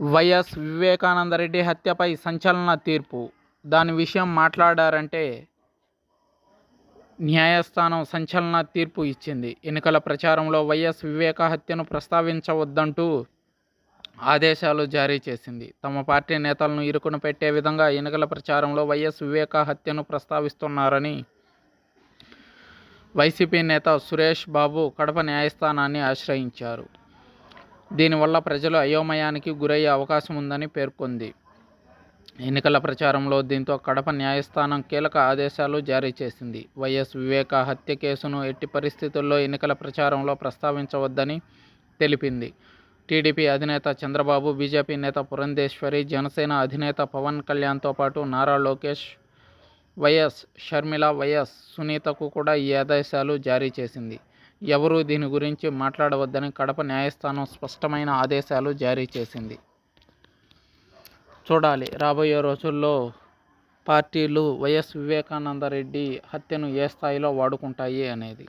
YS Vivekananda Reddy హత్యపై సంచలన తీర్పు. దాని విషయం మాట్లాడారంటే న్యాయస్థానం సంచలన తీర్పు ఇచ్చింది. ఎన్నికల ప్రచారంలో వైఎస్ వివేక హత్యను ప్రస్తావించవద్దంటూ ఆదేశాలు జారీ చేసింది. తమ పార్టీ నేతలను ఇరుకున పెట్టే విధంగా ఎన్నికల ప్రచారంలో వైఎస్ వివేక హత్యను ప్రస్తావిస్తున్నారని వైసీపీ నేత సురేష్ బాబు కడప న్యాయస్థానాన్ని ఆశ్రయించారు. దీనివల్ల ప్రజలు అయోమయానికి గురయ్యే అవకాశం ఉందని పేర్కొంది. ఎన్నికల ప్రచారంలో దీంతో కడప న్యాయస్థానం కీలక ఆదేశాలు జారీ చేసింది. వైఎస్ వివేక హత్య కేసును ఎట్టి పరిస్థితుల్లో ఎన్నికల ప్రచారంలో ప్రస్తావించవద్దని తెలిపింది. టీడీపీ అధినేత చంద్రబాబు బీజేపీ నేత పురంధేశ్వరి జనసేన అధినేత పవన్ కళ్యాణ్తో పాటు నారా లోకేష్ వైఎస్ షర్మిల వైఎస్ సునీతకు కూడా ఈ ఆదేశాలు జారీ చేసింది. ఎవరూ దీని గురించి మాట్లాడవద్దని కడప న్యాయస్థానం స్పష్టమైన ఆదేశాలు జారీ చేసింది. చూడాలి. రాబోయే రోజుల్లో పార్టీలు వైఎస్ వివేకానందరెడ్డి హత్యను ఏ స్థాయిలో వాడుకుంటాయి అనేది.